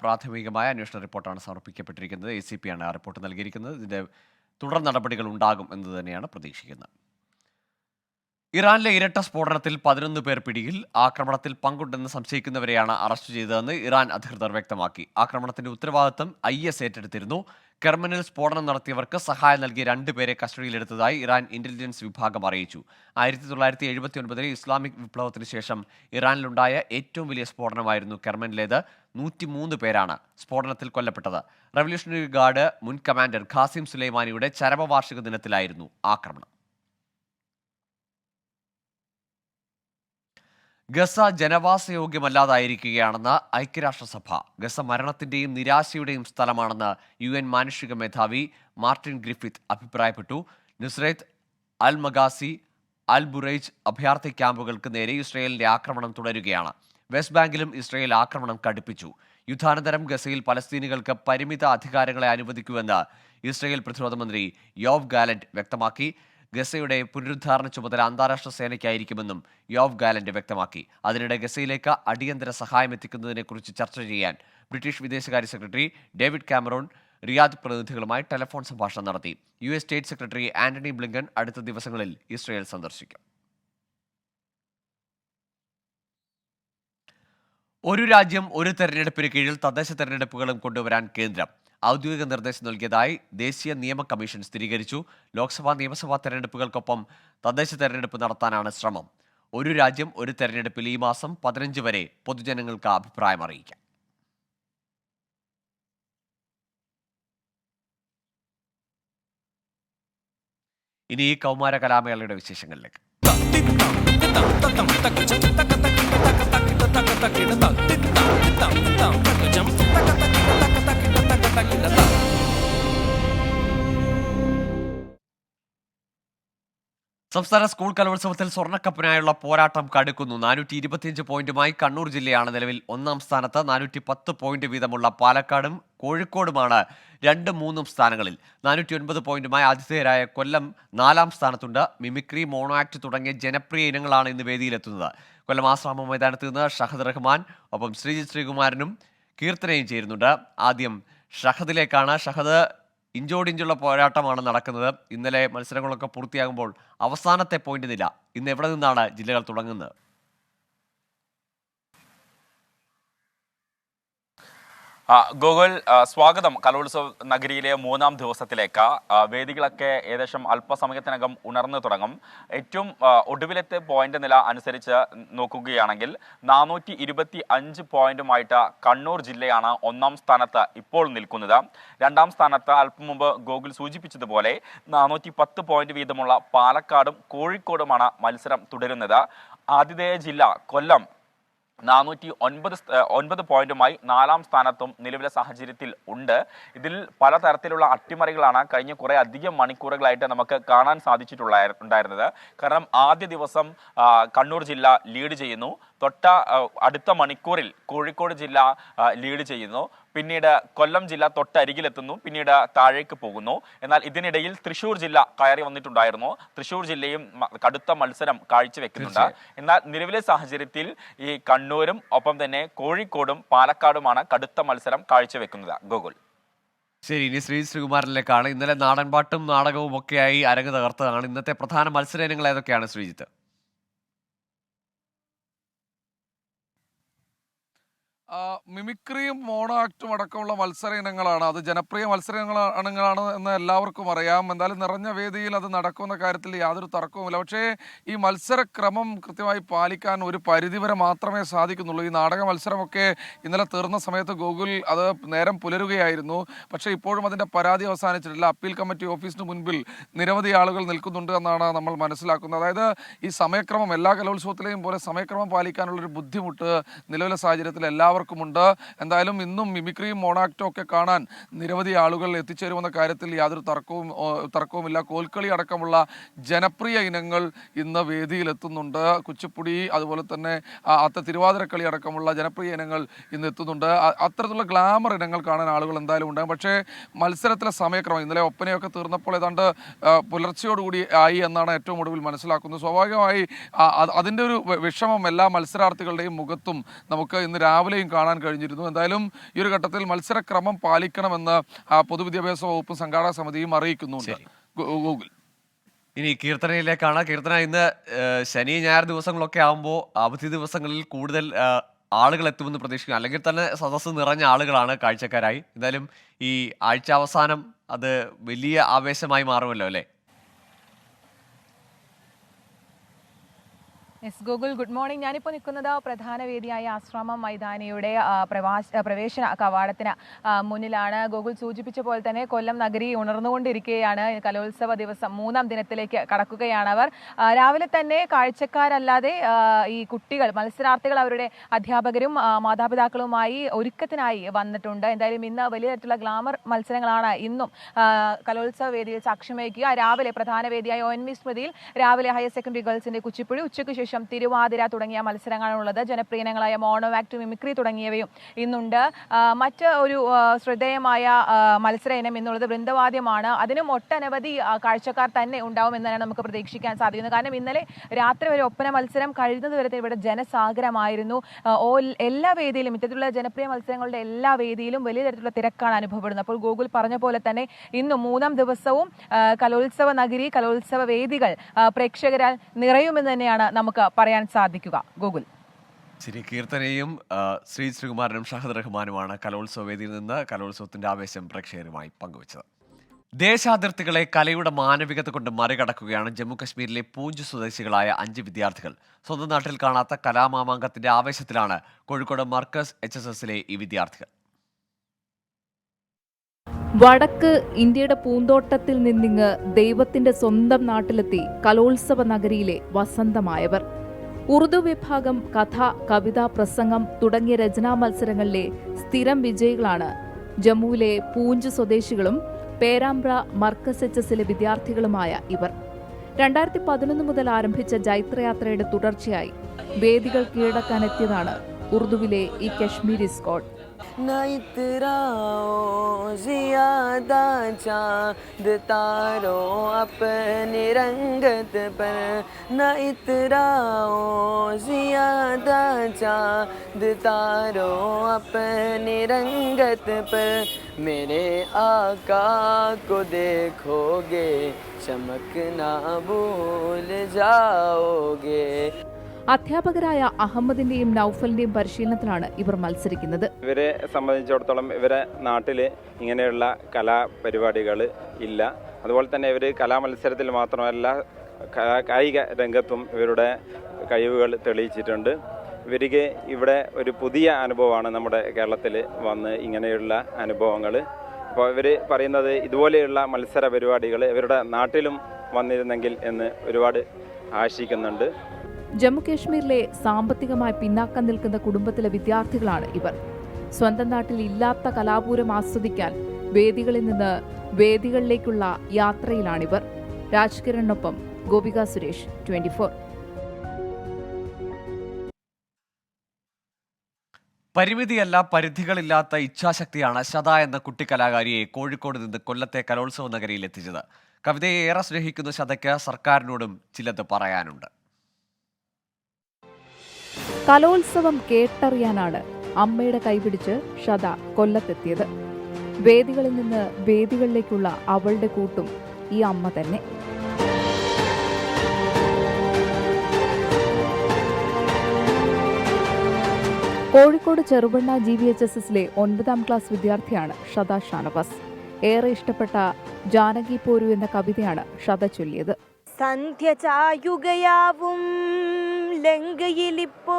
പ്രാഥമികമായ അന്വേഷണ റിപ്പോർട്ടാണ് സമർപ്പിക്കപ്പെട്ടിരിക്കുന്നത്. എ സി പി ആണ് ആ റിപ്പോർട്ട് നൽകിയിരിക്കുന്നത്. ഇതിന്റെ തുടർ നടപടികൾ ഉണ്ടാകും എന്ന് തന്നെയാണ് പ്രതീക്ഷിക്കുന്നത്. ഇറാനിലെ ഇരട്ട സ്ഫോടനത്തിൽ പതിനൊന്ന് പേർ പിടിയിൽ ആക്രമണത്തിൽ പങ്കുണ്ടെന്ന് സംശയിക്കുന്നവരെയാണ് അറസ്റ്റ് ചെയ്തതെന്ന് ഇറാൻ അധികൃതർ വ്യക്തമാക്കി. ആക്രമണത്തിന്റെ ഉത്തരവാദിത്തം ഐ എസ് ഏറ്റെടുത്തിരുന്നു. കെർമനിൽ സ്ഫോടനം നടത്തിയവർക്ക് സഹായം നൽകിയ രണ്ടുപേരെ കസ്റ്റഡിയിലെടുത്തതായി ഇറാൻ ഇന്റലിജൻസ് വിഭാഗം അറിയിച്ചു. ആയിരത്തി തൊള്ളായിരത്തി എഴുപത്തി ഒൻപതിലെ ഇസ്ലാമിക് വിപ്ലവത്തിന് ശേഷം ഇറാനിലുണ്ടായ ഏറ്റവും വലിയ സ്ഫോടനമായിരുന്നു കെർമനിലേത് നൂറ്റിമൂന്ന് പേരാണ് സ്ഫോടനത്തിൽ കൊല്ലപ്പെട്ടത്. റവല്യൂഷണറി ഗാർഡ് മുൻ കമാൻഡർ ഖാസിം സുലൈമാനിയുടെ ചരമവാർഷിക ദിനത്തിലായിരുന്നു ആക്രമണം. ഗസ ജനവാസയോഗ്യമല്ലാതായിരിക്കുകയാണെന്ന് ഐക്യരാഷ്ട്രസഭ. ഗസ മരണത്തിന്റെയും നിരാശയുടെയും സ്ഥലമാണെന്ന് യു എൻ മാനുഷിക മേധാവി മാർട്ടിൻ ഗ്രിഫിത്ത് അഭിപ്രായപ്പെട്ടു. നുസ്രൈത്ത് അൽ മഗാസി അൽ ബുറൈജ് അഭയാർത്ഥി ക്യാമ്പുകൾക്ക് നേരെ ഇസ്രയേലിന്റെ ആക്രമണം തുടരുകയാണ്. വെസ്റ്റ് ബാങ്കിലും ഇസ്രയേൽ ആക്രമണം കടുപ്പിച്ചു. യുദ്ധാനന്തരം ഗസയിൽ പലസ്തീനികൾക്ക് പരിമിത അധികാരങ്ങളെ അനുവദിക്കുമെന്ന് ഇസ്രയേൽ പ്രതിരോധ മന്ത്രി യോവ് ഗാലന്റ് വ്യക്തമാക്കി. ഗസയുടെ പുനരുദ്ധാരണ ചുമതല അന്താരാഷ്ട്ര സേനയ്ക്കായിരിക്കുമെന്നും യോവ് ഗാലന്റ് വ്യക്തമാക്കി. അതിനിടെ ഗസയിലേക്ക് അടിയന്തര സഹായം എത്തിക്കുന്നതിനെക്കുറിച്ച് ചർച്ച ചെയ്യാൻ ബ്രിട്ടീഷ് വിദേശകാര്യ സെക്രട്ടറി ഡേവിഡ് കാമറോൺ റിയാദ് പ്രതിനിധികളുമായി ടെലിഫോൺ സംഭാഷണം നടത്തി. U S state secretary Antony Blinken അടുത്ത ദിവസങ്ങളിൽ ഇസ്രയേൽ സന്ദർശിക്കും. ഒരു രാജ്യം ഒരു തെരഞ്ഞെടുപ്പിന് കീഴിൽ തദ്ദേശ തെരഞ്ഞെടുപ്പുകളും കൊണ്ടുവരാൻ കേന്ദ്രം. ഔദ്യോഗിക നിർദ്ദേശം നൽകിയതായി ദേശീയ നിയമ കമ്മീഷൻ സ്ഥിരീകരിച്ചു ലോക്സഭാ നിയമസഭാ തെരഞ്ഞെടുപ്പുകൾക്കൊപ്പം തദ്ദേശ തെരഞ്ഞെടുപ്പ് നടത്താനാണ് ശ്രമം ഒരു രാജ്യം ഒരു തെരഞ്ഞെടുപ്പിൽ ഈ മാസം പതിനഞ്ച് വരെ പൊതുജനങ്ങൾക്ക് അഭിപ്രായം അറിയിക്കാം ഇനി ഈ കൗമാര കലാമേളയുടെ വിശേഷങ്ങളിലേക്ക് സംസ്ഥാന സ്കൂൾ കലോത്സവത്തിൽ സ്വർണക്കപ്പിനായുള്ള പോരാട്ടം കടുക്കുന്നു. നാനൂറ്റി ഇരുപത്തിയഞ്ച് പോയിന്റുമായി കണ്ണൂർ ജില്ലയാണ് നിലവിൽ ഒന്നാം സ്ഥാനത്ത്. നാനൂറ്റി പത്ത് പോയിന്റ് വീതമുള്ള പാലക്കാടും കോഴിക്കോടുമാണ് രണ്ടും മൂന്നും സ്ഥാനങ്ങളിൽ. നാനൂറ്റി ഒൻപത് പോയിന്റുമായി ആതിഥേയരായ കൊല്ലം നാലാം സ്ഥാനത്തുണ്ട്. മിമിക്രി മോണോ ആക്ട് തുടങ്ങിയ ജനപ്രിയ ഇനങ്ങളാണ് ഇന്ന് വേദിയിലെത്തുന്നത്. കൊല്ലം ആശ്രാമ മൈതാനത്ത് നിന്ന് ഷഹദ് റഹ്മാൻ ഒപ്പം ശ്രീജിത് ശ്രീകുമാരനും കീർത്തനയും ചേരുന്നുണ്ട്. ആദ്യം ഷഹദിലേക്കാണ്. ഷഹദ് ഇഞ്ചോടിഞ്ചുള്ള പോരാട്ടമാണ് നടക്കുന്നത്. ഇന്നലെ മത്സരങ്ങളൊക്കെ പൂർത്തിയാകുമ്പോൾ അവസാനത്തെ പോയിന്റ് നില. ഇന്ന് എവിടെ നിന്നാണ് ജില്ലകൾ തുടങ്ങുന്നത്? ഗോകുൽ സ്വാഗതം. കലോത്സവ നഗരിയിലെ മൂന്നാം ദിവസത്തിലേക്ക്. വേദികളൊക്കെ ഏകദേശം അല്പസമയത്തിനകം ഉണർന്നു തുടങ്ങും. ഏറ്റവും ഒടുവിലത്തെ പോയിന്റ് നില അനുസരിച്ച് നോക്കുകയാണെങ്കിൽ നാനൂറ്റി ഇരുപത്തി അഞ്ച് പോയിന്റുമായിട്ട് കണ്ണൂർ ജില്ലയാണ് ഒന്നാം സ്ഥാനത്ത് ഇപ്പോൾ നിൽക്കുന്നത്. രണ്ടാം സ്ഥാനത്ത് അല്പം മുമ്പ് ഗോകുൽ സൂചിപ്പിച്ചതുപോലെ നാനൂറ്റി പത്ത് പോയിന്റ് വീതമുള്ള പാലക്കാടും കോഴിക്കോടുമാണ് മത്സരം തുടരുന്നത്. ആതിഥേയ ജില്ല കൊല്ലം നാനൂറ്റി ഒൻപത് ഒൻപത് പോയിന്റുമായി നാലാം സ്ഥാനത്തും നിലവിലെ സാഹചര്യത്തിൽ ഉണ്ട്. ഇതിൽ പലതരത്തിലുള്ള അട്ടിമറികളാണ് കഴിഞ്ഞ കുറേ അധികം മണിക്കൂറുകളായിട്ട് നമുക്ക് കാണാൻ സാധിച്ചിട്ടുള്ള ഉണ്ടായിരുന്നത്. കാരണം ആദ്യ ദിവസം കണ്ണൂർ ജില്ല ലീഡ് ചെയ്യുന്നു. തൊട്ട അടുത്ത മണിക്കൂറിൽ കോഴിക്കോട് ജില്ല ലീഡ് ചെയ്യുന്നു. പിന്നീട് കൊല്ലം ജില്ല തൊട്ടരികിലെത്തുന്നു പിന്നീട് താഴേക്ക് പോകുന്നു. എന്നാൽ ഇതിനിടയിൽ തൃശൂർ ജില്ല കയറി വന്നിട്ടുണ്ടായിരുന്നു. തൃശൂർ ജില്ലയും കടുത്ത മത്സരം കാഴ്ചവെക്കുന്നുണ്ട്. എന്നാൽ നിലവിലെ സാഹചര്യത്തിൽ ഈ കണ്ണൂരും ഒപ്പം തന്നെ കോഴിക്കോടും പാലക്കാടുമാണ് കടുത്ത മത്സരം കാഴ്ചവെക്കുന്നത്. ഗോകുൽ. ശരി ഇനി ശ്രീ ശ്രീകുമാറിലേക്കാണ്. ഇന്നലെ നാടൻപാട്ടും നാടകവും ഒക്കെയായി അരങ്ങ് തകർത്തതാണ്. ഇന്നത്തെ പ്രധാന മത്സര ഇനങ്ങൾ ഏതൊക്കെയാണ് ശ്രീജിത്ത്? മിമിക്രിയും മോണോ ആക്റ്റും അടക്കമുള്ള മത്സര ഇനങ്ങളാണ് അത് ജനപ്രിയ മത്സര ഇനങ്ങളാ- ഇനങ്ങളാണ് എന്ന് എല്ലാവർക്കും അറിയാം. എന്തായാലും നിറഞ്ഞ വേദിയിൽ അത് നടക്കുന്ന കാര്യത്തിൽ യാതൊരു തർക്കവുമില്ല. പക്ഷേ ഈ മത്സരക്രമം കൃത്യമായി പാലിക്കാൻ ഒരു പരിധിവരെ മാത്രമേ സാധിക്കുന്നുള്ളൂ. ഈ നാടക മത്സരമൊക്കെ ഇന്നലെ തീർന്ന സമയത്ത് ഗൂഗിൾ അത് നേരം പുലരുകയായിരുന്നു. പക്ഷേ ഇപ്പോഴും അതിന്റെ പരാതി അവസാനിച്ചിട്ടില്ല. അപ്പീൽ കമ്മിറ്റി ഓഫീസിന് മുൻപിൽ നിരവധി ആളുകൾ നിൽക്കുന്നുണ്ട് എന്നാണ് നമ്മൾ മനസ്സിലാക്കുന്നത്. അതായത് ഈ സമയക്രമം എല്ലാ കലോത്സവത്തിലെയും പോലെ സമയക്രമം പാലിക്കാനുള്ളൊരു ബുദ്ധിമുട്ട് നിലവിലെ സാഹചര്യത്തിൽ എല്ലാവർക്കുമുണ്ട് എന്തായാലും ഇന്നും മിമിക്രിയും മോണാക്റ്റും ഒക്കെ കാണാൻ നിരവധി ആളുകൾ എത്തിച്ചേരുമെന്ന കാര്യത്തിൽ യാതൊരു തർക്കവും തർക്കവുമില്ല. കോൽക്കളി അടക്കമുള്ള ജനപ്രിയ ഇനങ്ങൾ ഇന്ന് വേദിയിലെത്തുന്നുണ്ട്. കുച്ചിപ്പുടി അതുപോലെ തന്നെ അത്ത തിരുവാതിരക്കളി അടക്കമുള്ള ജനപ്രിയ ഇനങ്ങൾ ഇന്ന് എത്തുന്നുണ്ട്. അത്തരത്തിലുള്ള ഗ്ലാമർ ഇനങ്ങൾ കാണാൻ ആളുകൾ എന്തായാലും ഉണ്ടാകും. പക്ഷേ മത്സരത്തിലെ സമയക്രമം ഇന്നലെ ഒപ്പനയൊക്കെ തീർന്നപ്പോൾ ഏതാണ്ട് പുലർച്ചയോടുകൂടി ആയി എന്നാണ് ഏറ്റവും ഒടുവിൽ മനസ്സിലാക്കുന്നത്. സ്വാഭാവികമായി അതിന്റെ ഒരു വിഷമം എല്ലാ മത്സരാർത്ഥികളുടെയും മുഖത്തും നമുക്ക് ഇന്ന് രാവിലെയും കാണാൻ കഴിഞ്ഞിരുന്നു. എന്തായാലും ഈ ഒരു ഘട്ടത്തിൽ മത്സരക്രമം പാലിക്കണമെന്ന് പൊതുവിദ്യാഭ്യാസ വകുപ്പും സംഘാടക സമിതിയും അറിയിക്കുന്നുണ്ട്. ഗൂഗിൾ. ഇനി കീർത്തനയിലേക്കാണ്. കീർത്തന ഇന്ന് ശനി ഞായർ ദിവസങ്ങളൊക്കെ ആകുമ്പോൾ അവധി ദിവസങ്ങളിൽ കൂടുതൽ ആളുകൾ എത്തുമെന്ന് പ്രതീക്ഷിക്കുന്നു. അല്ലെങ്കിൽ തന്നെ സദസ്സ് നിറഞ്ഞ ആളുകളാണ് കാഴ്ചക്കാരായി. എന്തായാലും ഈ ആഴ്ച അവസാനം അത് വലിയ ആവേശമായി മാറുമല്ലോ അല്ലേ? എസ് ഗൂഗിൾ ഗുഡ് മോർണിംഗ് ഞാനിപ്പോൾ നിൽക്കുന്നത് പ്രധാന വേദിയായ ആശ്രാമം മൈതാനിയുടെ പ്രവാശ പ്രവേശന കവാടത്തിന് മുന്നിലാണ്. ഗൂഗിൾ സൂചിപ്പിച്ച പോലെ തന്നെ കൊല്ലം നഗരി ഉണർന്നുകൊണ്ടിരിക്കുകയാണ്. കലോത്സവ ദിവസം മൂന്നാം ദിനത്തിലേക്ക് കടക്കുകയാണ് അവർ. രാവിലെ തന്നെ കാഴ്ചക്കാരല്ലാതെ ഈ കുട്ടികൾ മത്സരാർത്ഥികൾ അവരുടെ അധ്യാപകരും മാതാപിതാക്കളുമായി ഒരുക്കത്തിനായി വന്നിട്ടുണ്ട്. എന്തായാലും ഇന്ന് വലിയ തരത്തിലുള്ള ഗ്ലാമർ മത്സരങ്ങളാണ് ഇന്നും കലോത്സവ വേദിയിൽ സാക്ഷ്യം വഹിക്കുക. രാവിലെ പ്രധാന വേദിയായ ഒ എൻ വി സ്മൃതിയിൽ രാവിലെ ഹയർ സെക്കൻഡറി ഗേൾസിന്റെ കുച്ചിപ്പുഴി ഉച്ചയ്ക്ക് ശേഷം തിരുവാതിര തുടങ്ങിയ മത്സരങ്ങളാണുള്ളത്. ജനപ്രിയനങ്ങളായ മോണോ ആക്ട് മിമിക്രി തുടങ്ങിയവയും ഇന്നുണ്ട്. മറ്റ് ഒരു ശ്രദ്ധേയമായ മത്സര ഇനം എന്നുള്ളത് വൃന്ദവാദ്യമാണ്. അതിനും ഒട്ടനവധി കാഴ്ചക്കാർ തന്നെ ഉണ്ടാവും എന്നാണ് നമുക്ക് പ്രതീക്ഷിക്കാൻ സാധിക്കുന്നത്. കാരണം ഇന്നലെ രാത്രി വരെ ഒപ്പന മത്സരം കഴിയുന്നത് വരെ ഇവിടെ ജനസാഗരമായിരുന്നു. എല്ലാ വേദിയിലും ഇത്തരത്തിലുള്ള ജനപ്രിയ മത്സരങ്ങളുടെ എല്ലാ വേദിയിലും വലിയ തരത്തിലുള്ള തിരക്കാണ് അനുഭവപ്പെടുന്നത്. അപ്പോൾ ഗൂഗിൾ പറഞ്ഞ പോലെ തന്നെ ഇന്ന് മൂന്നാം ദിവസവും കലോത്സവ നഗരി കലോത്സവ വേദികൾ പ്രേക്ഷകരാൽ നിറയുമെന്ന് തന്നെയാണ് നമുക്ക് പറയാൻ സാധിക്കുക. ഗൂഗിൾ. ശരി കീർത്തനയും ശ്രീ ശ്രീകുമാരനും ഷഹദ് റഹ്മാനുമാണ് കലോത്സവ വേദിയിൽ നിന്ന് കലോത്സവത്തിന്റെ ആവേശം പ്രേക്ഷകരുമായി പങ്കുവച്ചത്. ദേശാതിർത്തികളെ കലയുടെ മാനവികത കൊണ്ട് മറികടക്കുകയാണ് ജമ്മു കശ്മീരിലെ പൂഞ്ച് സ്വദേശികളായ അഞ്ച് വിദ്യാർത്ഥികൾ. സ്വന്തം നാട്ടിൽ കാണാത്ത കലാമാമാങ്കത്തിന്റെ ആവേശത്തിലാണ് കോഴിക്കോട് മർക്കസ് എച്ച് എസ് എസിലെ ഈ വിദ്യാർത്ഥികൾ. വടക്ക് ഇന്ത്യയുടെ പൂന്തോട്ടത്തിൽ നിന്നിങ്ങ് ദൈവത്തിന്റെ സ്വന്തം നാട്ടിലെത്തി കലോത്സവ നഗരിയിലെ വസന്തമായവർ. ഉറുദു വിഭാഗം കഥ കവിത പ്രസംഗം തുടങ്ങിയ രചനാ മത്സരങ്ങളിലെ സ്ഥിരം വിജയികളാണ്. ജമ്മുവിലെ പൂഞ്ച് സ്വദേശികളും പേരാമ്പ്ര മർക്കസ് എച്ച് എസിലെ വിദ്യാർത്ഥികളുമായ ഇവർ. രണ്ടായിരത്തി പതിനൊന്ന് മുതൽ ആരംഭിച്ച ജൈത്രയാത്രയുടെ തുടർച്ചയായി വേദികൾ കീഴടക്കാനെത്തിയതാണ് ഉറുദുവിലെ ഈ കശ്മീരി സ്ക്വാഡ് न इतरा ज़्यादा चाँद तारो अपनी रंगत पर। न इतरा ज़्यादा चाँद तारो अपनी रंगत पर। मेरे आका को देखोगे चमकना भूल जाओगे। അധ്യാപകരായ അഹമ്മദിന്റെയും നൌഫലിന്റെയും പരിശീലനത്തിലാണ് ഇവർ മത്സരിക്കുന്നത്. ഇവരെ സംബന്ധിച്ചിടത്തോളം ഇവരെ നാട്ടിൽ ഇങ്ങനെയുള്ള കലാപരിപാടികൾ ഇല്ല. അതുപോലെ തന്നെ ഇവർ കലാമത്സരത്തിൽ മാത്രമല്ല കായിക രംഗത്തും ഇവരുടെ കഴിവുകൾ തെളിയിച്ചിട്ടുണ്ട്. ഇവർക്ക് ഇവിടെ ഒരു പുതിയ അനുഭവമാണ് നമ്മുടെ കേരളത്തിൽ വന്ന് ഇങ്ങനെയുള്ള അനുഭവങ്ങൾ അപ്പോൾ ഇവർ പറയുന്നത് ഇതുപോലെയുള്ള മത്സര പരിപാടികൾ ഇവരുടെ നാട്ടിലും വന്നിരുന്നെങ്കിൽ എന്ന് ഒരുപാട് ആശിക്കുന്നുണ്ട്. ജമ്മു കാശ്മീരിലെ സാമ്പത്തികമായി പിന്നാക്കം നിൽക്കുന്ന കുടുംബത്തിലെ വിദ്യാർത്ഥികളാണ് ഇവർ. സ്വന്തം നാട്ടിൽ ഇല്ലാത്ത കലാപൂരം ആസ്വദിക്കാൻ വേദികളിൽ നിന്ന് വേദികളിലേക്കുള്ള യാത്രയിലാണിവർ. രാജ്കിരണിനൊപ്പം ഗോപിക സുരേഷ് ട്വന്റി ഫോർ. പരിമിതിയല്ല പരിധികളില്ലാത്ത ഇച്ഛാശക്തിയാണ് ശത എന്ന കുട്ടിക്കലാകാരിയെ കോഴിക്കോട് നിന്ന് കൊല്ലത്തെ കലോത്സവ നഗരിയിൽ എത്തിച്ചത്. കവിതയെ ഏറെ സ്നേഹിക്കുന്ന ശതയ്ക്ക് സർക്കാരിനോടും ചിലത് പറയാനുണ്ട്. കലോത്സവം കേട്ടറിയാനാണ് അമ്മയുടെ കൈപിടിച്ച് ഷത കൊല്ലത്തെത്തിയത്. വേദികളിൽ നിന്ന് വേദികളിലേക്കുള്ള അവളുടെ കൂട്ടും ഈ അമ്മ തന്നെ. Kozhikode Cheruvanna G V H S എസിലെ ഒൻപതാം ക്ലാസ് വിദ്യാർത്ഥിയാണ് ഷദ ഷാനവാസ്. ഏറെ ഇഷ്ടപ്പെട്ട ജാനകി പോരു എന്ന കവിതയാണ് ഷത ചൊല്ലിയത്. സന്ധ്യ ചായുകയാവും. ലങ്കയിലിപ്പോൾ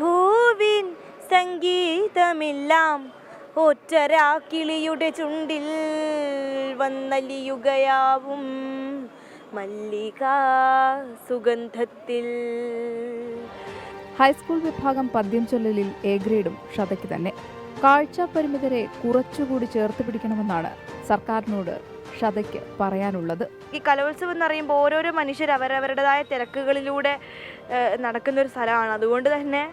ഭൂവിൻ സംഗീതമെല്ലാം ഒറ്റരാക്കിളിയുടെ ചുണ്ടിൽ വന്നലിയുകയാവും മല്ലിക സുഗന്ധത്തിൽ. ഹൈസ്കൂൾ വിഭാഗം പദ്യം ചൊല്ലലിൽ എ ഗ്രേഡും ഷതയ്ക്ക് തന്നെ. കാഴ്ച പരിമിതരെ കുറച്ചുകൂടി ചേർത്ത് പിടിക്കണമെന്നാണ് സർക്കാരിനോട് ഷതയ്ക്ക് പറയാനുള്ളത്. ഈ കലോത്സവം എന്ന് പറയുമ്പോൾ ഓരോരോ മനുഷ്യർ അവരവരുടേതായ തിരക്കുകളിലൂടെ നടക്കുന്ന ഒരു സ്ഥലമാണ്. അതുകൊണ്ട് തന്നെ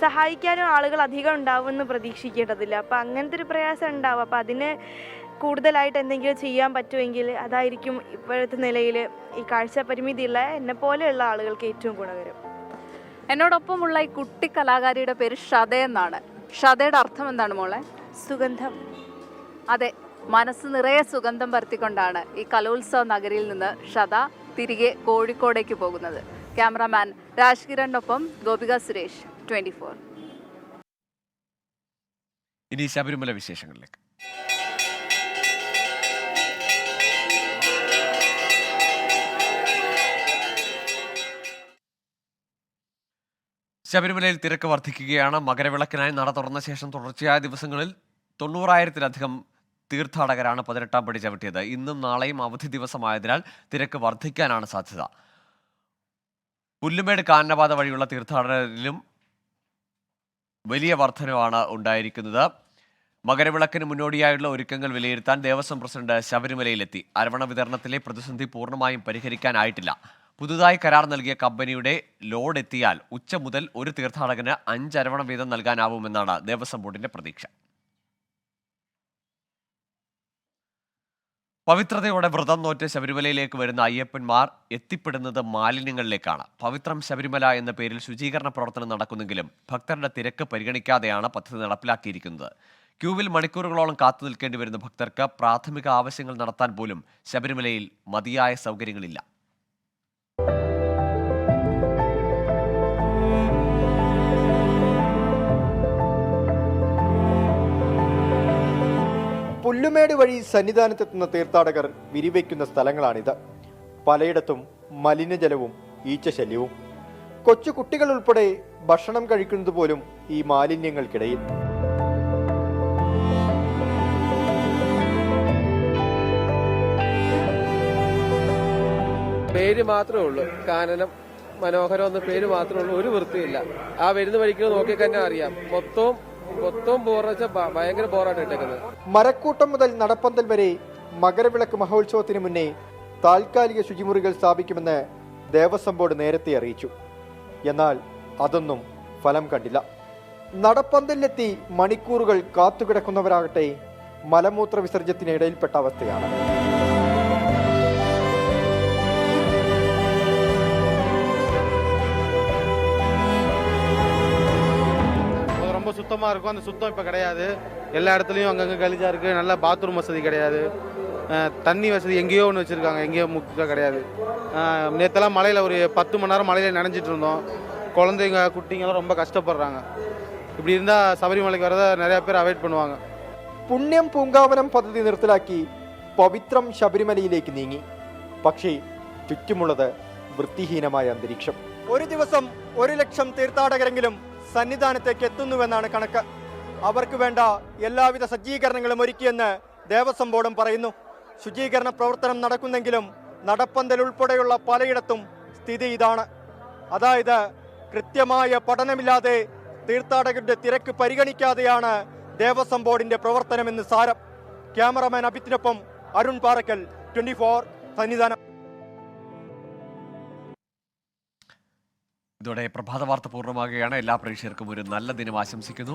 സഹായിക്കാനും ആളുകൾ അധികം ഉണ്ടാവുമെന്ന് പ്രതീക്ഷിക്കേണ്ടതില്ല. അപ്പം അങ്ങനത്തെ ഒരു പ്രയാസം ഉണ്ടാവും. അപ്പം അതിന് കൂടുതലായിട്ട് എന്തെങ്കിലും ചെയ്യാൻ പറ്റുമെങ്കിൽ അതായിരിക്കും ഇപ്പോഴത്തെ നിലയിൽ ഈ കാഴ്ച പരിമിതിയുള്ള എന്നെ പോലെയുള്ള ആളുകൾക്ക് ഏറ്റവും ഗുണകരം. എന്നോടൊപ്പമുള്ള ഈ കുട്ടി കലാകാരിയുടെ പേര് ഷതയെന്നാണ്. ഷതയുടെ അർത്ഥം എന്താണ് മോളെ? സുഗന്ധം. അതെ. മനസ്സ് നിറയെ സുഗന്ധം പരത്തിക്കൊണ്ടാണ് ഈ കലോത്സവ നഗരിയിൽ നിന്ന് ഷത തിരികെ കോഴിക്കോടേക്ക് പോകുന്നത്. ക്യാമറാമാൻ രാജ്കിരണിനൊപ്പം ഗോപിക സുരേഷ് ട്വന്റി ഫോർ. ഇനി ശബരിമല വിശേഷങ്ങളിലേക്ക്. ശബരിമലയിൽ തിരക്ക് വർദ്ധിക്കുകയാണ്. മകരവിളക്കിനായി നട തുറന്ന ശേഷം തുടർച്ചയായ ദിവസങ്ങളിൽ തൊണ്ണൂറായിരത്തിലധികം തീർത്ഥാടകരാണ് പതിനെട്ടാം പടി ചവിട്ടിയത്. ഇന്നും നാളെയും അവധി ദിവസമായതിനാൽ തിരക്ക് വർദ്ധിക്കാനാണ് സാധ്യത. പുല്ലുമേട് കാനനപാത വഴിയുള്ള തീർത്ഥാടകരിലും വലിയ വർധനവാണ് ഉണ്ടായിരിക്കുന്നത്. മകരവിളക്കിന് മുന്നോടിയായുള്ള ഒരുക്കങ്ങൾ വിലയിരുത്താൻ ദേവസ്വം പ്രസിഡന്റ് ശബരിമലയിലെത്തി. അരവണ വിതരണത്തിലെ പ്രതിസന്ധി പൂർണമായും പരിഹരിക്കാനായിട്ടില്ല. പുതുതായി കരാർ നൽകിയ കമ്പനിയുടെ ലോഡ് എത്തിയാൽ ഉച്ച മുതൽ ഒരു തീർത്ഥാടകന് അഞ്ച് അരവണ വീതം നൽകാനാവുമെന്നാണ് ദേവസ്വം ബോർഡിന്റെ പ്രതീക്ഷ. പവിത്രതയോടെ വ്രതം നോറ്റ് ശബരിമലയിലേക്ക് വരുന്ന അയ്യപ്പന്മാർ എത്തിപ്പെടുന്നത് മാലിന്യങ്ങളിലേക്കാണ്. പവിത്രം ശബരിമല എന്ന പേരിൽ ശുചീകരണ പ്രവർത്തനം നടക്കുന്നെങ്കിലും ഭക്തരുടെ തിരക്ക് പരിഗണിക്കാതെയാണ് പദ്ധതി നടപ്പിലാക്കിയിരിക്കുന്നത്. ക്യൂവിൽ മണിക്കൂറുകളോളം കാത്തു നിൽക്കേണ്ടി വരുന്ന ഭക്തർക്ക് പ്രാഥമിക ആവശ്യങ്ങൾ നടത്താൻ പോലും ശബരിമലയിൽ മതിയായ സൗകര്യങ്ങളില്ല. പുല്ലുമേട് വഴി സന്നിധാനത്തെത്തുന്ന തീർത്ഥാടകർ വിരിവയ്ക്കുന്ന സ്ഥലങ്ങളാണിത്. പലയിടത്തും മലിനജലവും ഈച്ചശല്യവും. കൊച്ചു കുട്ടികൾ ഉൾപ്പെടെ ഭക്ഷണം കഴിക്കുന്നത് പോലും ഈ മാലിന്യങ്ങൾക്കിടയിൽ. പേര് മാത്രമേ ഉള്ളൂ. കാനനം മനോഹരം എന്ന പേര് മാത്രമേ ഉള്ളൂ. ഒരു വൃത്തിയില്ല. ആ വരുന്ന വഴിക്ക് നോക്കി തന്നെ അറിയാം. മൊത്തവും മരക്കൂട്ടം മുതൽ നടപ്പന്തൽ വരെ മകരവിളക്ക് മഹോത്സവത്തിന് മുന്നേ താൽക്കാലിക ശുചിമുറികൾ സ്ഥാപിക്കുമെന്ന് ദേവസ്വം ബോർഡ് നേരത്തെ അറിയിച്ചു. എന്നാൽ അതൊന്നും ഫലം കണ്ടില്ല. നടപ്പന്തലിലെത്തി മണിക്കൂറുകൾ കാത്തുകിടക്കുന്നവരാകട്ടെ മലമൂത്ര വിസർജ്യത്തിന് ഇടയിൽപ്പെട്ട അവസ്ഥയാണ്. சுத்தமாக இருக்கும் அந்த சுத்தம் இப்போ கிடையாது எல்லா இடத்துலையும் அங்கங்கே கலிஜா இருக்குது நல்ல பாத்ரூம் வசதி கிடையாது அஹ் தண்ணி வசதி எங்கேயோ ஒன்று வச்சுருக்காங்க எங்கேயோ முக்கியம் கிடையாது அஹ் நேத்தெல்லாம் மழையில் ஒரு பத்து மணி நேரம் மழையில் நனைஞ்சிட்டு இருந்தோம் குழந்தைங்க குட்டிங்கெல்லாம் ரொம்ப கஷ்டப்படுறாங்க இப்படி இருந்தால் சபரிமலைக்கு வரதை நிறையா பேர் அவாய்ட் பண்ணுவாங்க പുണ്യം പൂങ്കാവനം പദ്ധതി നിർത്തലാക്കി പവിത്രം ശബരിമലയിലേക്ക് നീങ്ങി പക്ഷേ ചുറ്റുമുള്ളത് വൃത്തിഹീനമായ അന്തരീക്ഷം ഒരു ദിവസം ഒരു ലക്ഷം തീർത്ഥാടകരെങ്കിലും സന്നിധാനത്തേക്ക് എത്തുന്നുവെന്നാണ് കണക്ക്. അവർക്ക് വേണ്ട എല്ലാവിധ സജ്ജീകരണങ്ങളും ഒരുക്കിയെന്ന് ദേവസ്വം ബോർഡും പറയുന്നു. ശുചീകരണ പ്രവർത്തനം നടക്കുന്നെങ്കിലും നടപ്പന്തൽ ഉൾപ്പെടെയുള്ള പലയിടത്തും സ്ഥിതി ഇതാണ്. അതായത് കൃത്യമായ പഠനമില്ലാതെ തീർത്ഥാടകരുടെ തിരക്ക് പരിഗണിക്കാതെയാണ് ദേവസ്വം ബോർഡിന്റെ പ്രവർത്തനമെന്ന് സാരം. ക്യാമറമാൻ അഭിത്തിനൊപ്പം അരുൺ പാറക്കൽ ട്വന്റി ഫോർ സന്നിധാനം. ഇതോടെ പ്രഭാത വാർത്ത പൂർണമാകുകയാണ്. എല്ലാ പ്രേക്ഷകർക്കും ഒരു നല്ല ദിനം ആശംസിക്കുന്നു.